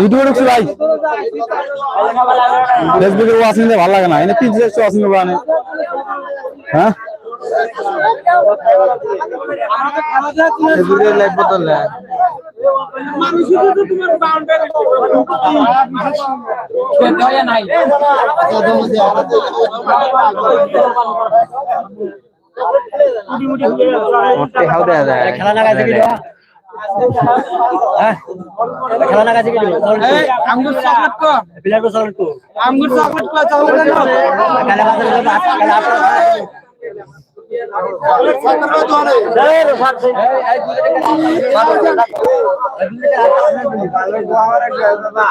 ইউটিউবে ঢুকছি ভাই। ফেসবুকে দিয়ে ভালো লাগে না। এনে তিন চারশো আনে হ্যাঁ? ফেসবুকে লাইভ বদলে খেলা লাগাইছে কি? খেলা লাগাইছে কি আঙ্গুর চকলেট কো প্লেয়ার আঙ্গুর চকলেট চকলেট কো খেলা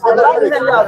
বাজারে গেলে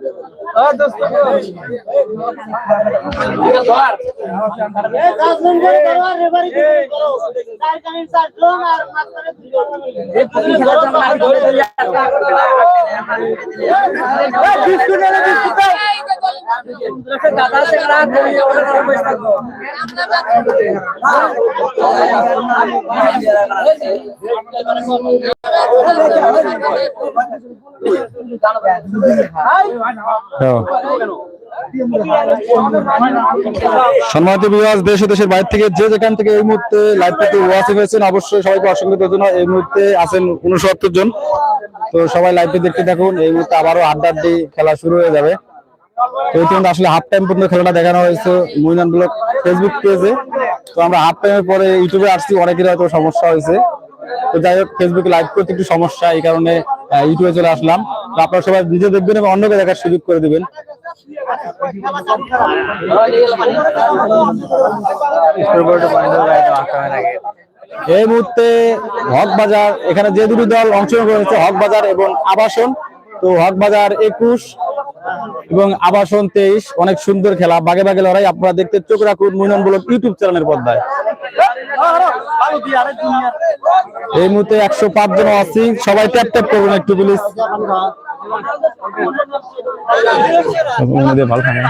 হাত- সম্মানিত বিভাগ দেশ দেশের বাইরে থেকে যে যেখান থেকে এই মুহূর্তে লাইভ থেকে ওয়াচিং হয়েছেন, অবশ্যই সবাইকে অসংখ্য ধন্যবাদ। এই মুহূর্তে আছেন উনসত্তর জন। তো সবাই লাইভটি দেখতে থাকুন। এই মুহূর্তে আবারও আড্ডাড্ডি খেলা শুরু হয়ে যাবে। তো ইতিমধ্যে আসলে হাফ টাইম পর্যন্ত খেলাটা দেখানো হয়েছে মুইনান ব্লক ফেসবুক পেজে তো আমরা হাফ টাইমের পরে ইউটিউবে আসছি অনেকের হয়তো সমস্যা হয়েছে। তো যাই হোক ফেসবুকে লাইভ করতে একটু সমস্যা, এই কারণে ইউটিউবে চলে আসলাম। আপনারা সবাই নিজে দেখবেন এবং অন্যকে দেখার সুযোগ করে দিবেন। এই মুহূর্তে হক বাজার, এখানে যে দুটি দল অংশগ্রহণ করেছে, হক বাজার এবং আবাসন। তো হক বাজার একুশ এবং আবাসন তেইশ, অনেক সুন্দর খেলা। বাগে বাগে লড়াই, আপনারা দেখতে চোখ রাখুন মুনন ব্লক ইউটিউব চ্যানেলের পর্দায়। এই মুহূর্তে একশো পাঁচ জন আছি। সবাই ট্যাপ ট্যাপ করবেন একটু প্লিজ ভালো থাকে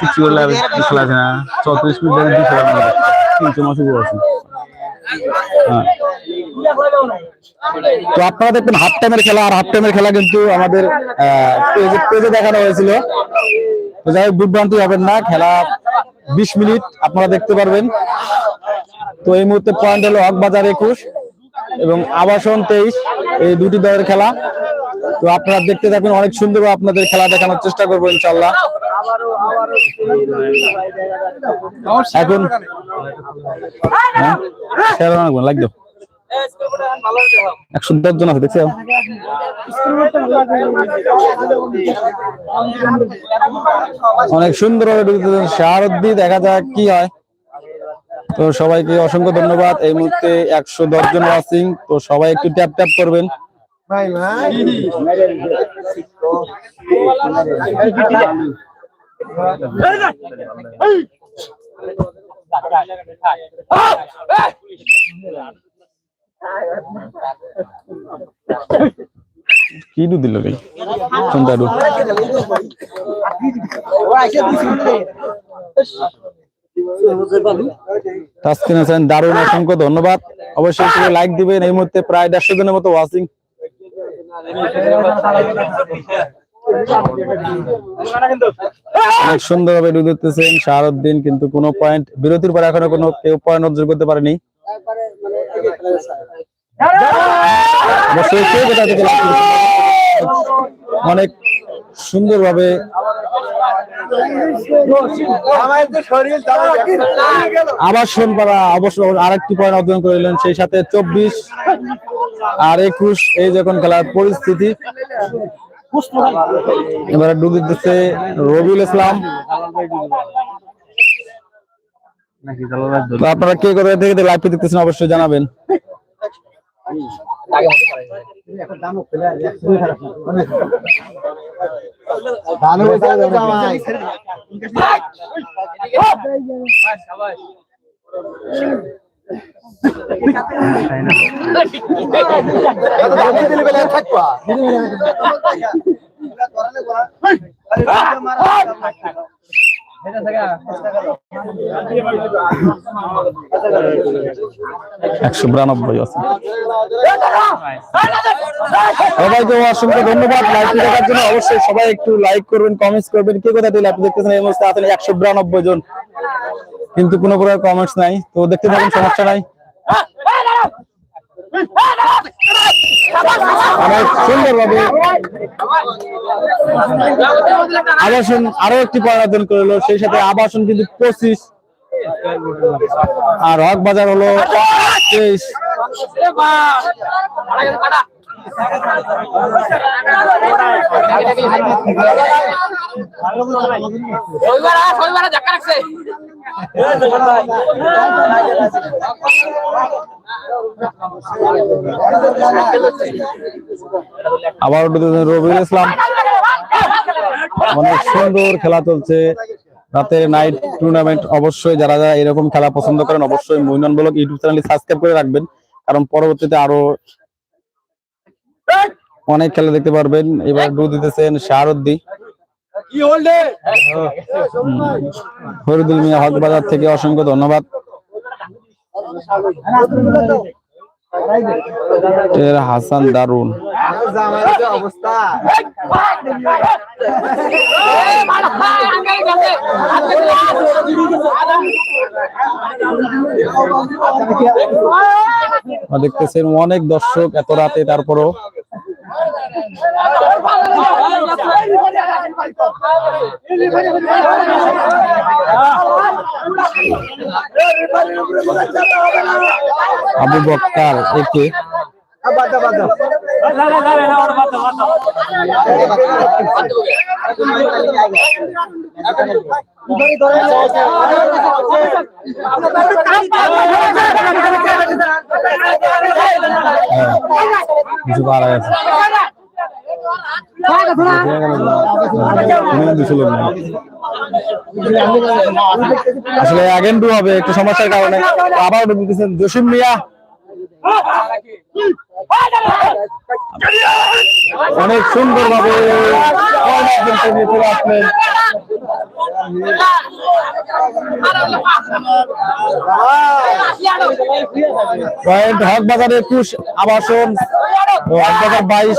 কিছু চৌত্রিশ মিনিট তিনশো মাসে আছে। হ্যাঁ তো আপনারা দেখবেন হাফ টাইমের খেলা আর হাফ টাইমের খেলা কিন্তু আমাদের পেজে দেখানো হয়েছিল। যাই হোক, বিভ্রান্তি হবেন না, খেলা বিশ মিনিট আপনারা দেখতে পারবেন। তো এই মুহূর্তে পয়েন্ট হলো হক বাজার একুশ এবং আবাসন তেইশ, এই দুটি দলের খেলা। তো আপনারা দেখতে থাকুন অনেক সুন্দর আপনাদের খেলা দেখানোর চেষ্টা করব ইনশাল্লাহ এখন হ্যাঁ? বানাবো, একশো দশ জন আছে দেখছ অনেক সুন্দর শারদ্দি দেখা যাক কি হয়। তো সবাইকে অসংখ্য ধন্যবাদ। এই মুহূর্তে একশো দশ জন ওয়াচিং তো সবাই একটু ট্যাপ ট্যাপ করবেন। কি দু দিল রে? কোনটা দু তাসকিন হাসান, দারুণ, অসংখ্য ধন্যবাদ। অবশ্যই লাইক দিবেন। এই মুহূর্তে প্রায় দেড়শো জনের মতো ওয়াচিং অনেক সুন্দর ভাবে ডুব দিতেছেন শাহরুদ্দিন, কিন্তু কোনো পয়েন্ট বিরতির পর এখনও কোনো কেউ পয়েন্ট অর্জন করতে পারেনি? অনেক সুন্দরভাবে আবাসন পাড়া অবশ্য আরেকটি পয়েন্ট অর্জন করে সেই সাথে চব্বিশ আর একুশ এই যখন খেলার পরিস্থিতি এবারে ডুব দিতেছে রবিউল ইসলাম আপনারা কে করে থেকে লাইভ দেখতেছেন অবশ্যই জানাবেন একশো বিরানব্বই আছে। সবাইকে অসংখ্য ধন্যবাদ। লাইভটি দেখার জন্য অবশ্যই সবাই একটু লাইক করবেন কমেন্টস করবেন। কে কোথা থেকে লাইভটি দেখতেছেন এই মুহূর্তে? আছেন একশো বিরানব্বই জন। কিন্তু কোনো প্রকার কমেন্টস নাই। তো দেখতে থাকুন, সমস্যা নাই। অনেক সুন্দর ভাবে আবাসন আরও একটি পয়েন্ট অর্জন করল, সেই সাথে আবাসন কিন্তু পঁচিশ। আর হক বাজার হলো তেইশ। আবার রবিউল ইসলাম। অনেক সুন্দর খেলা চলছে। রাতের নাইট টুর্নামেন্ট অবশ্যই যারা যারা এরকম খেলা পছন্দ করেন অবশ্যই ব্লগ ইউটিউব চ্যানেলটি সাবস্ক্রাইব করে রাখবেন। কারণ পরবর্তীতে আরও অনেক খেলা দেখতে পারবেন। এবার ডু দিতেছেন শাহরুদ্দি। হরিদুল মিয়া হক বাজার থেকে অসংখ্য ধন্যবাদ। এর হাসান দারুণ অবস্থা দেখতেছেন অনেক দর্শক এত রাতে তারপরও আবু বক্তার একে আসলে আগেন্টু হবে একটু সমস্যার কারণে। আবার দিতেছেন জসিম মিয়া। অনেক সুন্দর ভাবে চলে আসলেন। হক একুশ আবাসন হক বাজার বাইশ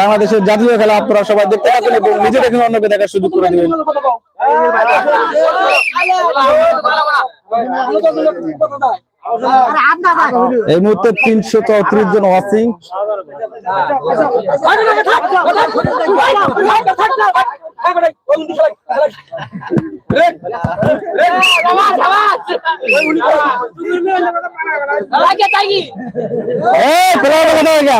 বাংলাদেশের জাতীয় খেলা আপনারা সবাই দেখতে পাচ্ছেন এবং নিজে এখানে অন্যকে দেখার সুযোগ করে দিবেন এই মুহূর্তে তিনশো চৌত্রিশ জন কোথায় গা?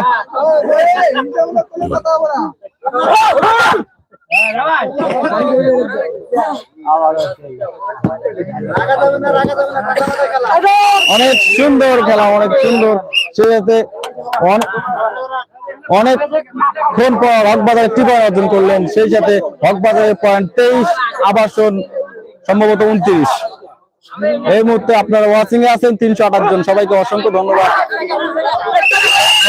অনেক সুন্দর খেলা, অনেক সুন্দর। সে যাতে অন- অনেক ক্ষণ পর হকবাজার পয়েন্ট অর্জন করলেন, সেই সাথে হকবাজারের পয়েন্ট তেইশ, আবাসন সম্ভবত উনত্রিশ। এই মুহূর্তে আপনারা ওয়াচিং এ আছেন, তিনশো আঠাশ জন। সবাইকে অসংখ্য ধন্যবাদ।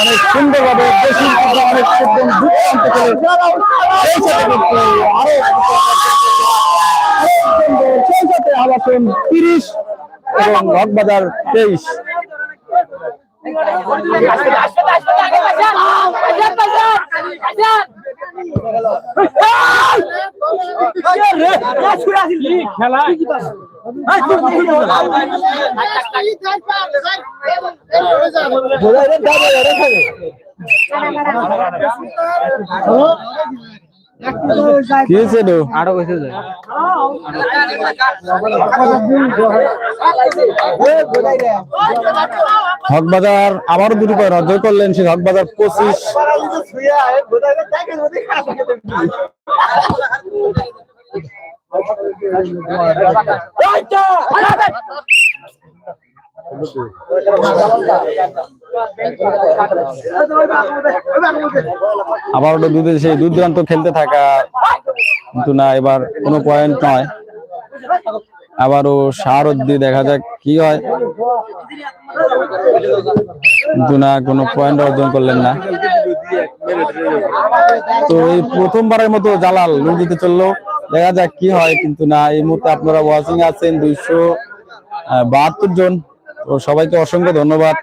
অনেক সুন্দর ভাবে অনেক আরও সাথে আবাসন তিরিশ এবং হকবাজার তেইশ কি তো আরও কইছে যে হকবাজার আবারও দুটি পয়েন্ট অর্জন করলেন সেই হকবাজার পঁচিশ। আবার ওটা দুধে সেই দূর দূরান্ত খেলতে থাকা কিন্তু না, এবার কোনো পয়েন্ট নয়। আবারও সারদ্দি দেখা যাক কি হয়। কিন্তু না, কোনো পয়েন্ট অর্জন করলেন না। তো এই প্রথমবারের মতো জালাল লুঙ্গিতে চলল। দেখা যাক কি হয়, কিন্তু না, এই মুহূর্তে আপনারা ওয়াচিং আছেন দুইশো বাহাত্তর জন। তো সবাইকে অসংখ্য ধন্যবাদ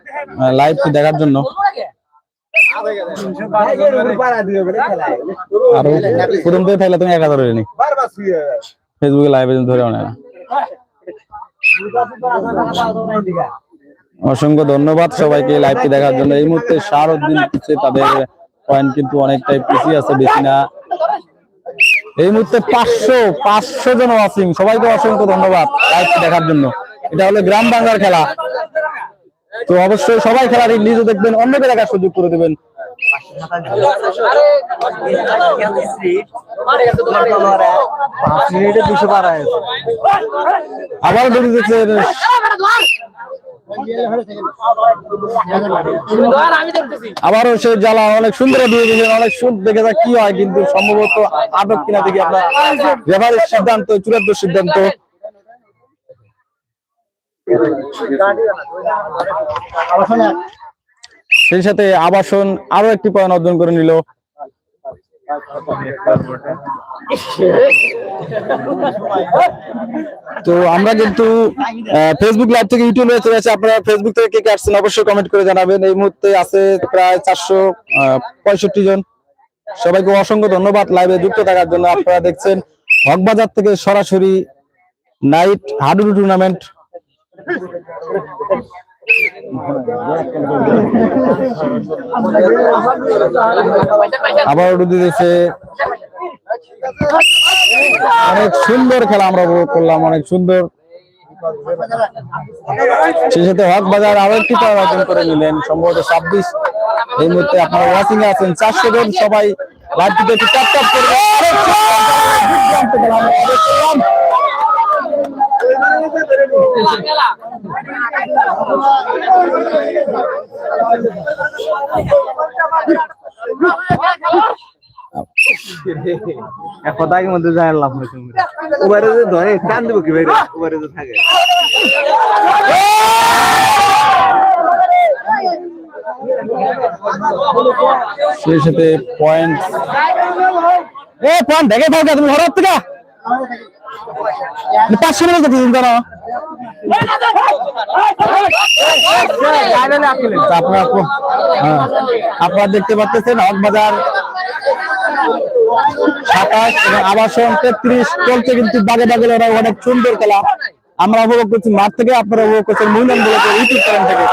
লাইভটি দেখার জন্য। প্রথম থেকে ধরে অনেক অসংখ্য ধন্যবাদ সবাইকে লাইভটি দেখার জন্য। এই মুহূর্তে সার উদ্দিন পিছিয়ে তাদের পয়েন্ট কিন্তু অনেকটাই পিছিয়ে আছে, বেশি না। এই মুহূর্তে পাঁচশো পাঁচশো জন ওয়াচিং সবাইকে অসংখ্য ধন্যবাদ লাইভটি দেখার জন্য। এটা হলো গ্রাম বাংলার খেলা। তো অবশ্যই সবাই খেলাটি নিজে দেখবেন অন্যকে দেখার সুযোগ করে দেবেন। আবার দিচ্ছে আবারও সে জ্বালা, অনেক সুন্দর অনেক সুন্দর দেখে যাক কি হয়, কিন্তু সম্ভবত আটক কিনা দেখি আপনার সিদ্ধান্ত, চূড়ান্ত সিদ্ধান্ত। সেই সাথে আবাসন আরও একটি পয়েন্ট অর্জন করে নিল। তো আমরা কিন্তু ফেসবুক লাইভ থেকে ইউটিউবে চলে যাচ্ছে আপনারা ফেসবুক থেকে কে কে আসছেন অবশ্যই কমেন্ট করে জানাবেন। এই মুহূর্তে আছে প্রায় চারশো পঁয়ষট্টি জন। সবাইকে অসংখ্য ধন্যবাদ লাইভে যুক্ত থাকার জন্য। আপনারা দেখছেন হকবাজার থেকে সরাসরি নাইট হাডুডু টুর্নামেন্ট আবার উঠে দিয়েছে অনেক সুন্দর খেলা আমরা করলাম, অনেক সুন্দর। সেই সাথে বাজার করে নিলেন। সম্ভবত ছাব্বিশ এই মুহূর্তে আপনারা আছেন। সবাই কথার মধ্যে যায় লাভ ওবারে যে ধরে টান দেবো কি বাইরে ওবারে যে থাকে সেই সাথে পয়েন্ট এ পয়েন্ট দেখে থাকা তুমি ঘরের থেকে। পাঁচশো চিন্তা না আপনারা দেখতে পাচ্ছেন হকবাজার সাতাশ এবং আবাসন তেত্রিশ চলছে কিন্তু বাগে বাগে লড়াই, অনেক সুন্দর খেলা। আমরা উপভোগ করছি মাঠ থেকে, আপনারা উপভোগ করছেন মুইনান বলেছে ইউটিউব চ্যানেল থেকে।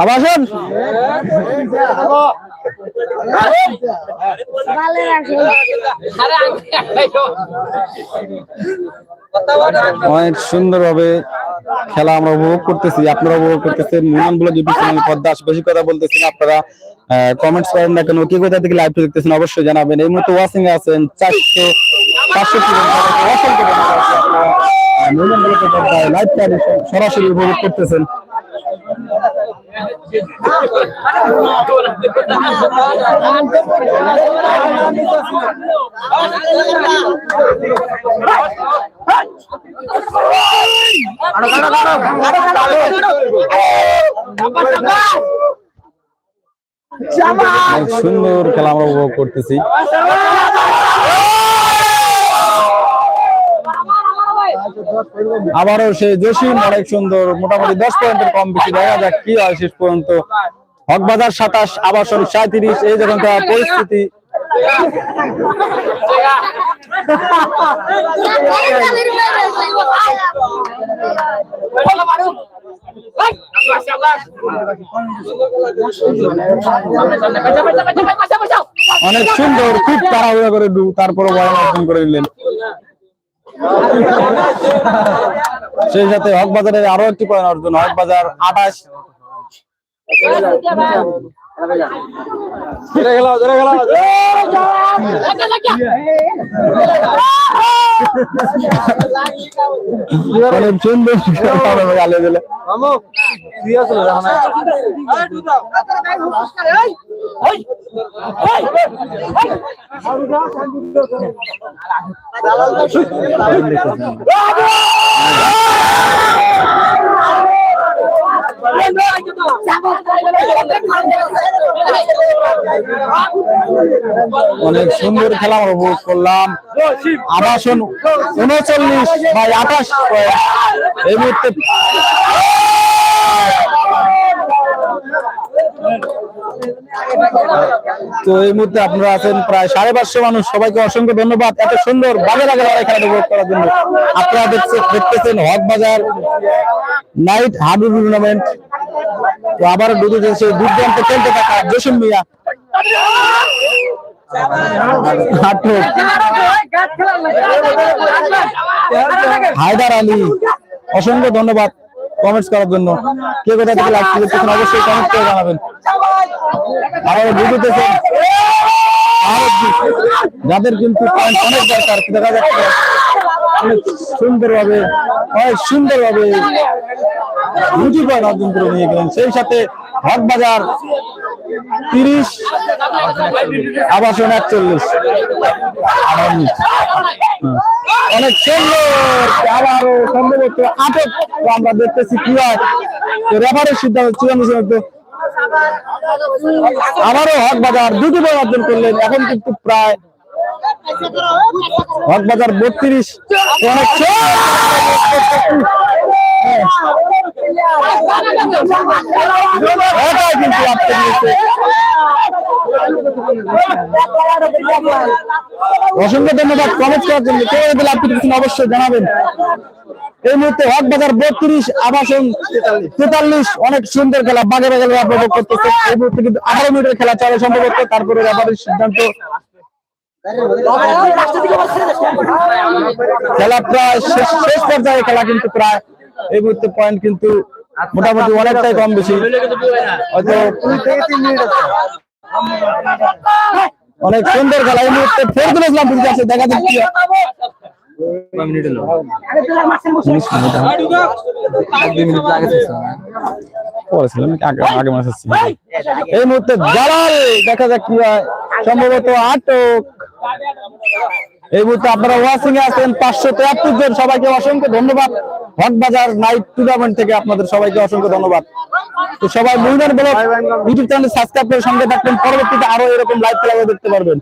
আবাসন অনেক সুন্দর ভাবে খেলা আমরা উপভোগ করতেছি আপনারা উপভোগ করতেছেন মুনান বলে ইউটিউব চ্যানেল পদ্মাস বেশি কথা বলতেছেন আপনারা কমেন্টস করেন না কেন কে কোথা থেকে লাইভ দেখতেছেন অবশ্যই জানাবেন। এই মুহূর্তে ওয়াচিং এ আছেন চারশো পাঁচশো লাইভ সরাসরি উপভোগ করতেছেন। অনেক সুন্দর খেলা আমরা উপভোগ করতেছি। আবারও সেই জসিম অনেক সুন্দর মোটামুটি দশ পয়েন্টের কম বেশি। দেখা যাক কি হয় শেষ পর্যন্ত। হকবাজার সাতাশ, আবাসন সাঁত্রিশ এই যখনকার পরিস্থিতি অনেক সুন্দর খুব তাড়াহুড়া করে তারপরে বল অর্জন করে নিলেন সেই সাথে হক হকবাজারের আরও একটি পয়েন্ট অর্জন হকবাজার আঠাশ। অনেক সুন্দর গালে দিলে অনেক সুন্দর খেলা উপভোগ করলাম। আবাসন উনচল্লিশ বাই আঠাশ এই মুহূর্তে তো এই মুহূর্তে আপনারা আছেন প্রায় সাড়ে পাঁচশো মানুষ। সবাইকে অসংখ্য ধন্যবাদ। এত সুন্দর বাজে লাগে লড়াই খেলাটা উপভোগ করার জন্য। আপনারা দেখছে- দেখতেছেন হক বাজার, নাইট হাডু টুর্নামেন্ট তো আবারও ডুবে যাচ্ছে দুর্দান্ত খেলতে থাকা জসিম মিয়া। হায়দার আলী। অসংখ্য ধন্যবাদ। কমেন্টস করার জন্য। কে কোথা থেকে লাইভ করতেছেন অবশ্যই কমেন্ট করে জানাবেন। আরও যাদের কিন্তু পয়েন্ট অনেক দরকার দেখা যাচ্ছে সুন্দরভাবে, অনেক সুন্দরভাবে রুটি পয়েন্ট অর্জন করে নিয়ে গেলেন সেই সাথে হক বাজার তিরিশ আবাসন একচল্লিশ। অনেক সুন্দর। আবারও সম্ভবত আটক। আমরা দেখতেছি কি হয়। রেফারের সিদ্ধান্ত, চূড়ান্ত সিদ্ধান্ত। আবারও হক বাজার দুটি বল অর্জন করলেন। এখন কিন্তু প্রায় হক বাজার বত্রিশ অনেক আপনি অসংখ্য ধন্যবাদ। কমেন্ট করার জন্য কেউ লাভ করতেছেন অবশ্যই জানাবেন। এই মুহূর্তে হক বাজার বত্রিশ, আবাসন তেতাল্লিশ, অনেক সুন্দর খেলা বাগে বাগে উপভোগ করতেছে। এই মুহূর্তে কিন্তু আঠারো মিনিটের খেলা চলে সম্ভবত, তারপরে রেফারির সিদ্ধান্ত। খেলা প্রায় শেষ পর্যায়ে খেলা কিন্তু প্রায় এই মুহূর্তে পয়েন্ট কিন্তু মোটামুটি অনেকটাই কম বেশি। হয়তো অনেক সুন্দর খেলা। এই মুহূর্তে ফেরদুল ইসলাম ফিরতে আছে দেখা ছিল। এই মুহূর্তে জালাল। দেখা যাক কি হয়। সম্ভবত আটক। এই মুহূর্তে আপনারা ওয়াচিং এ আছেন পাঁচশো তেয়াত্তর জন। সবাইকে অসংখ্য ধন্যবাদ। হকবাজার নাইট টুর্নামেন্ট থেকে আপনাদের সবাইকে অসংখ্য ধন্যবাদ। তো সবাই মহিলার ব্লগ ইউটিউব চ্যানেল সাবস্ক্রাইব করে সঙ্গে থাকবেন। পরবর্তীতে আরও এরকম লাইভ খেলা দেখতে পারবেন।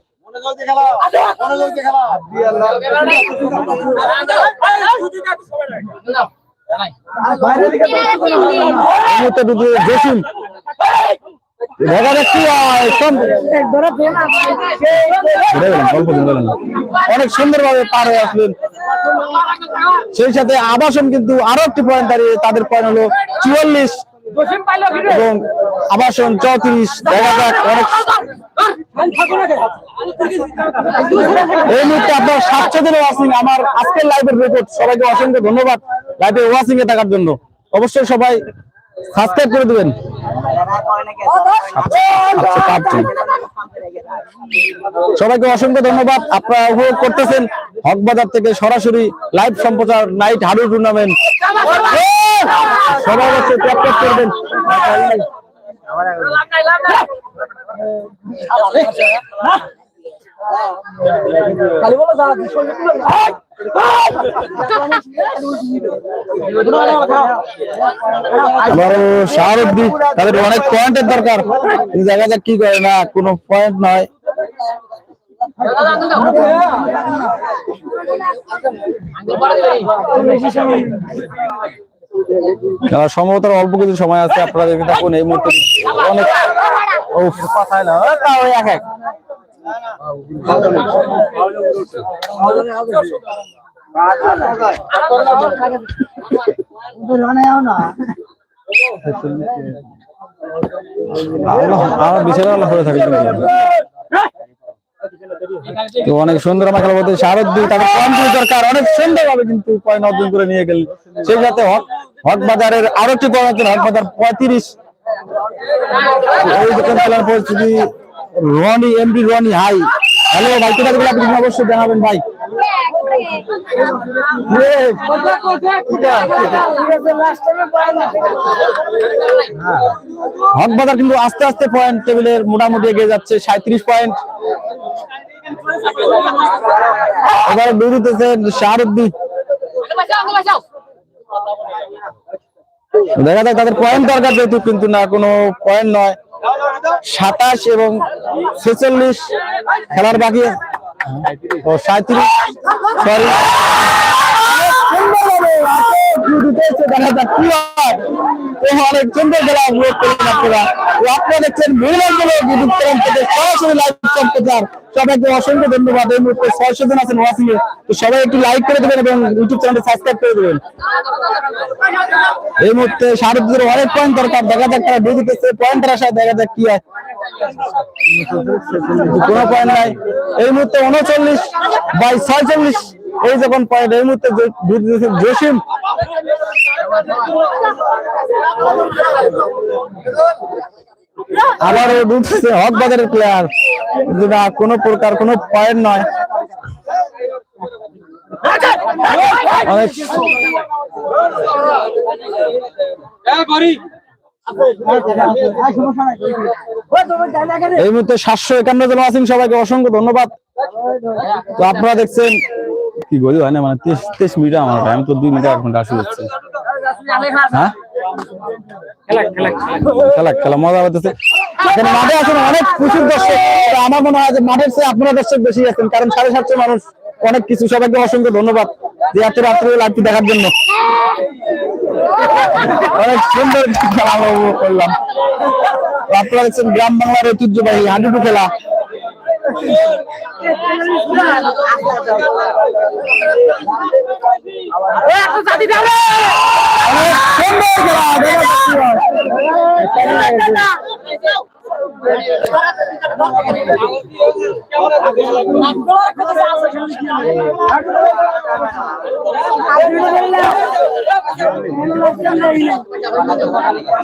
এই মুহূর্তে ঢুকে জসিম। অনেক সুন্দর ভাবে পার হয়ে আসলেন। সেই সাথে আবাসন কিন্তু আরও একটি পয়েন্ট দাঁড়িয়ে, তাদের পয়েন্ট হলো চুয়াল্লিশ এবং আবাসন চৌত্রিশ। দেখা যাক, অনেক এই মুহূর্তে আপনার সাতশো দিনে ওয়াচিং আমার আজকের লাইভের রেকর্ড সবাইকে অসংখ্য ধন্যবাদ। লাইভে ওয়াচিং এ থাকার জন্য। অবশ্যই সবাই সাবস্ক্রাইব করে দিবেন। আচ্ছা, সবাইকে অসংখ্য ধন্যবাদ। আপনারা উপভোগ করতেছেন হকবাজার থেকে সরাসরি লাইভ সম্প্রচার নাইট হাডু টুর্নামেন্ট। সবাই হচ্ছে প্র্যাকটিস করবেন। আবারও শাহরুদ্দি তাদের অনেক পয়েন্টের দরকার। কিন্তু দেখা যাক কি করে না কোনো পয়েন্ট নয়। সম্ভবত অল্প কিছু সময় আছে আপনারা দেখে থাকুন এই মুহূর্তে অনেক উফ, না। তাও এক এক। অনেক সুন্দর খেলা বলতে শারদ্দি তাদের পয়েন্ট দরকার। অনেক সুন্দর ভাবে কিন্তু পয়েন্ট অর্জন করে নিয়ে গেল। সেই সাথে হক বাজারের আরও একটি পয়েন্ট হক বাজার পঁয়ত্রিশ। পরিস্থিতি Roni MD Roni hi hello ভাই, কোথা আপনি অবশ্যই জানাবেন ভাই। হক বাজার কিন্তু আস্তে আস্তে পয়েন্ট টেবিলের মোটামুটি এগিয়ে যাচ্ছে সাঁত্রিশ পয়েন্ট এবারে বিরুদ্ধে শাহরুদ্দিন দেখা যায় তাদের পয়েন্ট দরকার যেহেতু, কিন্তু না, কোনো পয়েন্ট নয়। সাতাশ এবং ছেচল্লিশ খেলার বাকি ও সাঁত্রিশ সরি এই মুহূর্তে সবাই একটু করে দেবেন দেবেন। এই মুহূর্তে অনেক পয়েন্ট দরকার। দেখা যাক পয়েন্টের আশায় দেখা যাক কি কোনো নাই। এই মুহূর্তে উনচল্লিশ বাই ছয়চল্লিশ। এই যখন পয়েন্ট এই মুহূর্তে জসিম। আবারও ঢুকছে হক বাজারের প্লেয়ার যেটা কোনো প্রকার কোনো পয়েন্ট নয়। এই মুহূর্তে সাতশো একান্ন জন আছেন সবাইকে অসংখ্য ধন্যবাদ। তো আপনারা দেখছেন কি বলি, হয় না মানে তেইশ মিনিট আমার টাইম তো দুই মিনিট ঘণ্টা হচ্ছে হ্যাঁ? অনেক বেশি আছেন, কারণ সাড়ে সাতশো মানুষ, অনেক কিছু। সবাইকে অসংখ্য ধন্যবাদ যে এত রাত্রে লাইভটি দেখার জন্য। অনেক সুন্দর করলাম। আপনারা দেখছেন গ্রাম বাংলার ঐতিহ্যবাহী হাডুডু খেলা। অনেক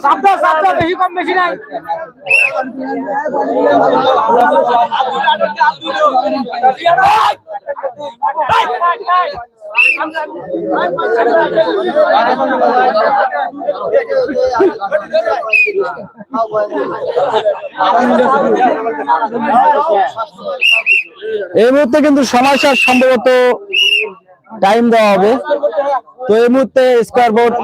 শব্দ শব্দ বেশি কম বেশি নাই এই মুহূর্তে কিন্তু সমস্যার সম্ভবত টাইম দেওয়া হবে। তো এই মুহূর্তে স্কোয়ার বোর্ড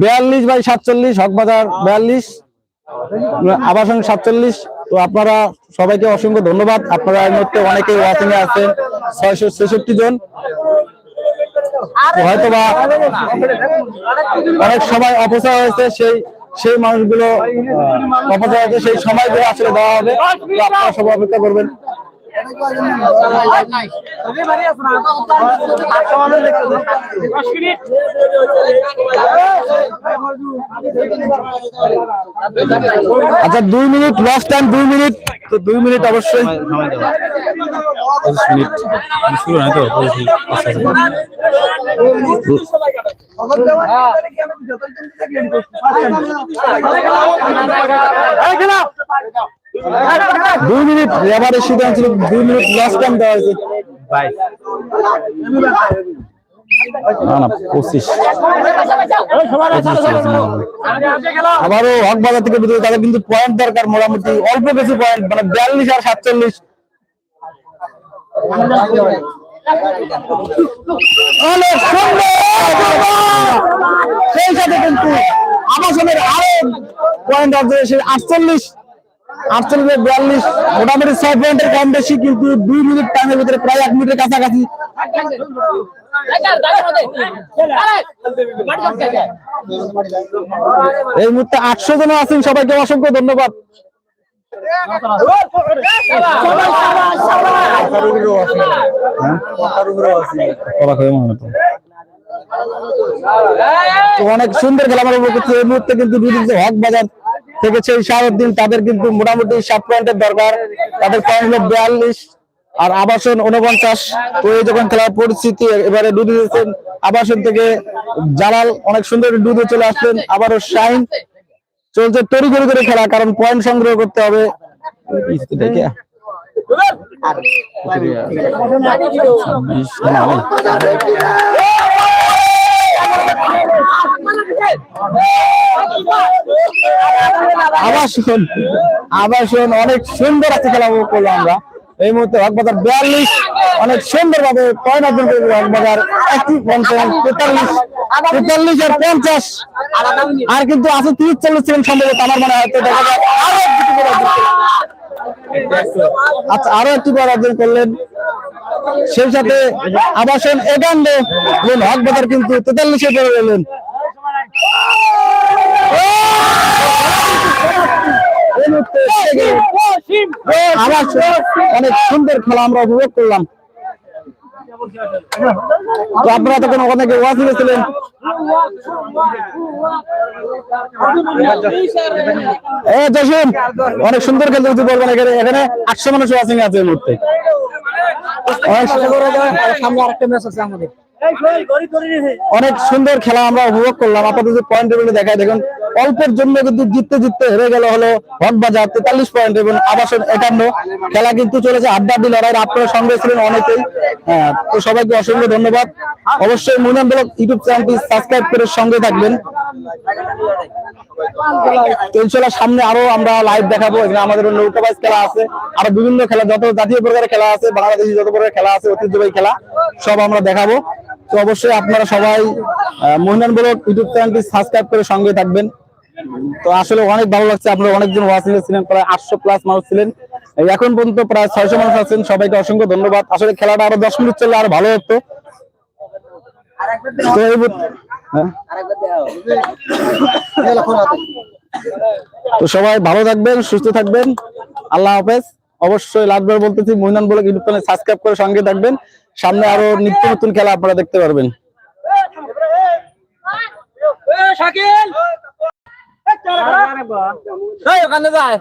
বিয়াল্লিশ। বাই সাতচল্লিশ, হকবাজার বিয়াল্লিশ, আবাসন সাতচল্লিশ। তো আপনারা সবাইকে অসংখ্য ধন্যবাদ। আপনারা এই মুহূর্তে অনেকে ওয়াচিং এ আছেন। ছয়শো ছেষট্টি জন। হয়তো হয়তোবা অনেক সময় অপচয় হয়েছে সেই সেই মানুষগুলো অপচয় হয়েছে সেই সময়গুলো আসলে দেওয়া হবে। আপনারা সব অপেক্ষা করবেন। আচ্ছা দুই মিনিট লাস্ট টাইম দুই মিনিট তো দুই মিনিট অবশ্যই। মিনিট দুই মিনিট এবারে সিদ্ধান্ত ছিল দুই মিনিট লাস্ট টাইম দেওয়া হয়েছে। না না হক বাজার থেকে বিদ্যুৎ তাদের কিন্তু পয়েন্ট দরকার মোটামুটি, অল্প কিছু পয়েন্ট মানে বিয়াল্লিশ আর সাতচল্লিশ। অনেক! সেই সাথে কিন্তু আবাসনের আরও পয়েন্ট অবজারভেশন আটচল্লিশ। আটচল্লিশ বিয়াল্লিশ, মোটামুটি ছয় পয়েন্টের কম বেশি, কিন্তু দুই মিনিট টাইমের ভিতরে প্রায় এক মিনিটের কাছাকাছি। এই মুহূর্তে আটশো জন আছেন, সবাইকে অসংখ্য ধন্যবাদ। অনেক সুন্দর খেলা আমরা করছি। এই মুহূর্তে কিন্তু দুদিন হক বাজার থেকে সেই শাহরুদ্দিন তাদের কিন্তু মোটামুটি সাত পয়েন্টের দরকার। তাদের পয়েন্ট হলো বিয়াল্লিশ আর আবাসন উনপঞ্চাশ তো এই যখন খেলার পরিস্থিতি এবারে ডুবে দিয়েছেন, আবাসন থেকে জালাল অনেক সুন্দর ডুবে চলে আসলেন, আবারও শাইন চলছে তরি করে করে খেলা, কারণ পয়েন্ট সংগ্রহ করতে হবে। না। অনেক সুন্দর একটা খেলা আমরা। এই মুহূর্তে হকবাজার বিয়াল্লিশ, অনেক সুন্দর ভাবে পয়েন্ট অর্জন করে হকবাজার পঞ্চাশ, তেতাল্লিশ তেতাল্লিশ আর পঞ্চাশ। আর কিন্তু আছে তিরিশ চল্লিশ সেকেন্ড সম্ভবত, আমার মনে হয় দেখা যায় আরও। আচ্ছা আরও একটি বার অর্জন করলেন। সেই সাথে আবাসন একান্ন এবং হকবাজার কিন্তু তেতাল্লিশে পড়ে গেলেন। অনেক সুন্দর খেলা আমরা উপভোগ করলাম। আপনারা তখন অনেকে ওয়াজ ছিলেন এ, জসিম, অনেক সুন্দর খেলতে কিছু বলবেন এখানে। এখানে আটশো মানুষ ওয়াচিং আছে এই মুহূর্তে। সামনে আরেকটা ম্যাচ আছে আমাদের। অনেক সুন্দর খেলা আমরা উপভোগ করলাম। আপাতত পয়েন্ট টেবিলে দেখায় দেখুন, অল্পের জন্য কিন্তু জিততে জিততে হেরে গেল হলো হকবাজার তেতাল্লিশ পয়েন্ট এবং আবাসন একান্ন। খেলা কিন্তু চলেছে আড্ডাড্ডি লড়াই আপনারা সঙ্গে ছিলেন অনেকেই। হ্যাঁ তো সবাইকে অসংখ্য ধন্যবাদ। অবশ্যই মুনাম ব্লগ ইউটিউব চ্যানেলটি সাবস্ক্রাইব করে সঙ্গে থাকবেন। ইনশাল্লাহ সামনে আরও আমরা লাইভ দেখাবো। এখানে আমাদের নৌকাবাজ খেলা আছে। আরও বিভিন্ন খেলা, যত জাতীয় প্রকারের খেলা আছে, বাংলাদেশি যত প্রকারের খেলা আছে, ঐতিহ্যবাহী খেলা, সব আমরা দেখাবো। তো অবশ্যই আপনারা সবাই মোহনান ব্লগ ইউটিউব চ্যানেলটি সাবস্ক্রাইব করে সঙ্গে থাকবেন। তো আসলে অনেক ভালো লাগছে, আপনারা অনেকজন ওয়াচিং ছিলেন, প্রায় আটশো প্লাস মানুষ ছিলেন। এখন পর্যন্ত প্রায় ছয়শো মানুষ আছেন, সবাইকে অসংখ্য ধন্যবাদ। আসলে খেলাটা আরও দশ মিনিট চললে আরও ভালো হতো। তো হ্যাঁ? সবাই ভালো থাকবেন, সুস্থ থাকবেন। আল্লাহ হাফেজ। অবশ্যই লাস্টবার বলতেছি, মহিনান বলে ইউটিউব চ্যানেল সাবস্ক্রাইব করে সঙ্গে থাকবেন। সামনে আরও নিত্য নতুন খেলা আপনারা দেখতে পারবেন। ওখানে যায়